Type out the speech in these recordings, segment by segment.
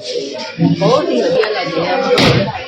ਬਹੁਤ ਹੀ ਵਧੀਆ ਲੱਗ ਰਿਹਾ ਮਾਹੌਲ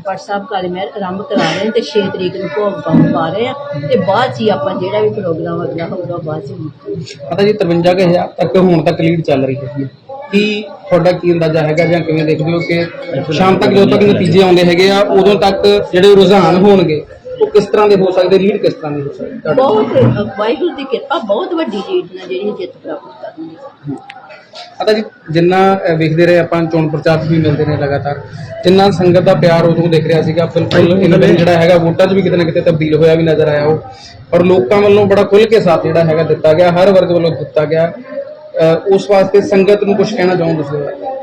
ਪਾਠ ਸਾਹਿਬ ਕਾਲੇ ਮਹਿਰ ਆਰੰਭ ਕਰਾ ਰਹੇ ਤੇ 6 ਤਰੀਕ ਨੂੰ ਭੋਗ ਪਾਉਣ ਪਾ ਰਹੇ ਆ ਤੇ ਬਾਅਦ 'ਚ ਹੀ ਆਪਾਂ ਜਿਹੜਾ ਵੀ ਪ੍ਰੋਗਰਾਮ ਅਗਲਾ ਹੋਊਗਾ ਬਾਅਦ 'ਚ ਹੀ ਪਤਾ ਜੀ 53000 ਤੱਕ ਹੁਣ ਤੱਕ ਲੀਡ ਚੱਲ ਰਹੀ ਹੈ ਕੀ ਤੁਹਾਡਾ ਕੀ ਅੰਦਾਜ਼ਾ ਹੈਗਾ ਜਾਂ ਕਿਵੇਂ ਦੇਖਦੇ ਹੋ ਕਿ ਸ਼ਾਮ ਤੱਕ ਜਦੋਂ ਤੱਕ ਨਤੀਜੇ ਆਉਂਦੇ ਹੈਗੇ ਆ ਉਦੋਂ ਤੱਕ ਜਿਹੜੇ ਰੁਝਾਨ ਹੋਣਗੇ ਉਹ ਕਿਸ ਤਰ੍ਹਾਂ ਦੇ ਹੋ ਸਕਦੇ ਲੀਡ ਕਿਸ ਤਰ੍ਹਾਂ ਦੀ ਹੋ ਸਕਦੀ? ਬਹੁਤ ਵਾਹਿਗੁਰੂ ਦੀ ਕਿਰਪਾ ਬਹੁਤ ਵੱਡੀ ਲੀਡ ਨਾਲ ਜਿਹੜੀ ਜਿੱਤ ਪ੍ਰਾਪਤ ਕਰਨੀ ਹੈ ਪਤਾ ਜੀ ਜਿੰਨਾ ਵੇਖਦੇ ਰਹੇ ਆਪਾਂ ਚੋਣ ਪ੍ਰਚਾਰ 'ਚ ਵੀ ਮਿਲਦੇ ਨੇ ਲਗਾਤਾਰ। ਜਿੰਨਾ ਸੰਗਤ ਦਾ ਪਿਆਰ ਉਦੋਂ ਦਿਖ ਰਿਹਾ ਸੀਗਾ ਬਿਲਕੁਲ ਇਹਨਾਂ ਦੇ ਜਿਹੜਾ ਹੈਗਾ ਵੋਟਾਂ 'ਚ ਵੀ ਕਿਤੇ ਨਾ ਕਿਤੇ ਤਬਦੀਲ ਹੋਇਆ ਵੀ ਨਜ਼ਰ ਆਇਆ ਉਹ। ਔਰ ਲੋਕਾਂ ਵੱਲੋਂ ਬੜਾ ਖੁੱਲ੍ਹ ਕੇ ਸਾਥ ਜਿਹੜਾ ਹੈਗਾ ਦਿੱਤਾ ਗਿਆ ਹਰ ਵਰਗ ਵੱਲੋਂ ਦਿੱਤਾ ਗਿਆ। ਉਸ ਵਾਸਤੇ ਸੰਗਤ ਨੂੰ ਕੁਝ ਕਹਿਣਾ ਚਾਹੋ ਤੁਸੀਂ?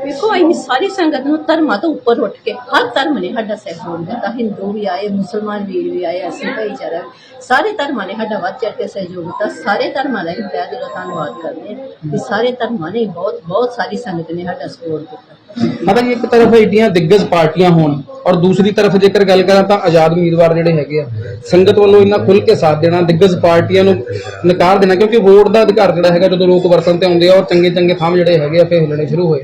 ਵੇਖੋ ਅਸੀਂ ਸਾਰੀ ਸੰਗਤ ਨੂੰ ਧਰਮਾਂ ਤੋਂ ਉੱਪਰ ਉੱਠ ਕੇ ਹਰ ਧਰਮ ਨੇ ਸਾਡਾ ਸਹਿਯੋਗ ਦਿੱਤਾ। ਹਿੰਦੂ ਵੀ ਆਏ ਮੁਸਲਮਾਨ ਵੀਰ ਵੀ ਆਏ ਅਸੀਂ ਭਾਈਚਾਰਾ। ਸਾਰੇ ਧਰਮਾਂ ਨੇ ਸਾਡਾ ਵੱਧ ਚੜ੍ਹ ਕੇ ਸਹਿਯੋਗ ਦਿੱਤਾ। ਸਾਰੇ ਧਰਮਾਂ ਦਾ ਤਹਿ ਦਿਲੋਂ ਧੰਨਵਾਦ ਕਰਦੇ ਹਾਂ ਕਿ ਸਾਰੇ ਧਰਮਾਂ ਨੇ ਬਹੁਤ ਬਹੁਤ ਸਾਰੀ ਸੰਗਤ ਨੇ ਸਾਡਾ ਸਪੋਰਟ ਕੀਤਾ ਮਤਲਬ ਇੱਕ ਤਰਫ ਏਡੀਆਂ ਦਿੱਗਜ ਪਾਰਟੀਆਂ ਹੋਣ ਔਰ ਦੂਸਰੀ ਤਰਫ ਜੇਕਰ ਗੱਲ ਕਰਾਂ ਤਾਂ ਆਜ਼ਾਦ ਉਮੀਦਵਾਰ ਜਿਹੜੇ ਹੈਗੇ ਆ ਸੰਗਤ ਵੱਲੋਂ ਇੰਨਾ ਖੁੱਲ੍ਹ ਕੇ ਸਾਥ ਦੇਣਾ ਦਿੱਗਜ ਪਾਰਟੀਆਂ ਨੂੰ ਨਕਾਰ ਦੇਣਾ ਕਿਉਂਕਿ ਵੋਟ ਦਾ ਅਧਿਕਾਰ ਜਿਹੜਾ ਹੈਗਾ ਜਦੋਂ ਲੋਕ ਵਰਤਨ ਤੇ ਆਉਂਦੇ ਆ ਔਰ ਚੰਗੇ ਚੰਗੇ ਥੰਮ ਜਿਹੜੇ ਹੈਗੇ ਆ ਫੇਰ ਹਿੱਲਣੇ ਸ਼ੁਰੂ ਹੋਏ।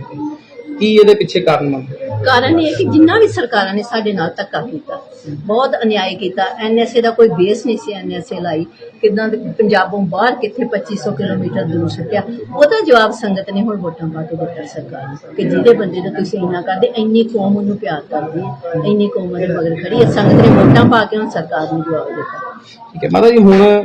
ਕੀ ਇਹਦੇ ਪਿੱਛੇ ਕਾਰਨ ਮੰਨਦੇ? ਕਾਰਨ ਇਹ ਹੈ ਕਿ ਜਿੰਨਾ ਵੀ ਸਰਕਾਰਾਂ ਨੇ ਸਾਡੇ ਨਾਲ ਧੱਕਾ ਕੀਤਾ ਬਹੁਤ ਅਨਿਆਏ ਕੀਤਾ ਐਨਐਸਏ ਦਾ ਕੋਈ ਬੇਸ ਨਹੀਂ ਸੀ ਐਨਐਸਏ ਲਾਈ ਕਿਦਾਂ ਪੰਜਾਬੋਂ ਬਾਹਰ ਕਿੱਥੇ 2500 ਕਿਲੋਮੀਟਰ ਦੂਰ ਸੁੱਟਿਆ ਉਹਦਾ ਜਵਾਬ ਸੰਗਤ ਨੇ ਹੁਣ ਵੋਟਾਂ ਪਾ ਕੇ ਦਿੱਤਾ ਸਰਕਾਰ ਨੂੰ ਕਿ ਜਿਹਦੇ ਬੰਦੇ ਦਾ ਤੁਸੀਂ ਇੰਨਾ ਕਰਦੇ ਇੰਨੀ ਕੌਮ ਉਹਨੂੰ ਪਿਆਰ ਕਰਦੀ ਹੈ ਇੰਨੀ ਕੌਮ ਉਹਦੇ ਮਗਰ ਖੜੀ ਹੈ ਸੰਗਤ ਨੇ ਵੋਟਾਂ ਪਾ ਕੇ ਹੁਣ ਸਰਕਾਰ ਨੂੰ ਜਵਾਬ ਦਿੱਤਾ ਠੀਕ ਹੈ ਮਾਤਾ ਜੀ ਹੁਣ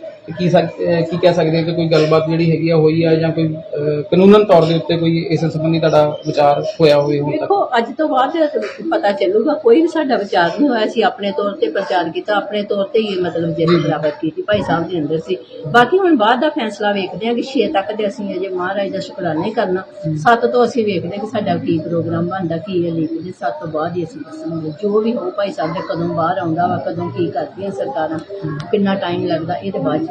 ਕੀ ਸਕ- ਅਹ, ਕੀ ਕਹਿ ਸਕਦੇ ਹਾਂ ਕਿ ਕੋਈ ਗੱਲਬਾਤ ਜਿਹੜੀ ਹੈਗੀ ਆ ਹੋਈ ਆ ਜਾਂ ਕੋਈ ਅਹ, ਕਾਨੂੰਨਨ ਤੌਰ ਦੇ ਉੱਤੇ ਕੋਈ ਇਸ ਸੰਬੰਧੀ ਤੁਹਾਡਾ ਵਿਚਾਰ ਹੋਇਆ ਹੋਵੇ ਹੁਣ ਤੱਕ? ਦੇਖੋ ਅੱਜ ਤੋਂ ਬਾਅਦ ਪਤਾ ਚੱਲੂਗਾ ਕੋਈ ਵੀ ਸਾਡਾ ਵਿਚਾਰ ਨਹੀਂ ਹੋਇਆ ਸੀ ਆਪਣੇ ਤੌਰ ਤੇ ਪ੍ਰਚਾਰ ਕੀਤਾ ਆਪਣੇ ਤੌਰ ਤੇ ਹੀ ਮਤਲਬ ਜਿੱਤ ਪ੍ਰਾਪਤ ਕੀਤੀ ਭਾਈ ਸਾਹਿਬ ਦੇ ਅੰਦਰ ਸੀ। ਬਾਕੀ ਹੁਣ ਬਾਅਦ ਦਾ ਫੈਸਲਾ ਵੇਖਦੇ ਹਾਂ ਕਿ 6 ਤੱਕ ਤੇ ਅਸੀਂ ਅਜੇ ਮਹਾਰਾਜ ਦਾ ਸ਼ੁਕਰਾਨੇ ਕਰਨਾ। 7 ਤੋਂ ਅਸੀਂ ਵੇਖਦੇ ਹਾਂ ਕਿ ਸਾਡਾ ਕੀ ਪ੍ਰੋਗਰਾਮ ਬਣਦਾ ਕੀ ਹੈ ਲੀਕ ਦੇ 7 ਤੋਂ ਬਾਅਦ ਹੀ ਅਸੀਂ ਦੱਸਾਂਗੇ। ਜੋ ਵੀ ਹੋ ਭਾਈ ਸਾਹਿਬ ਦੇ ਕਦੋਂ ਬਾਹਰ ਆਉਂਦਾ ਵਾ ਕਦੋਂ ਕੀ ਕਰਦੀਆਂ ਸਰਕਾਰਾਂ ਕਿੰਨਾ ਟਾਈਮ ਲੱਗਦਾ ਇਹਦੇ ਬਾਅਦ ਚ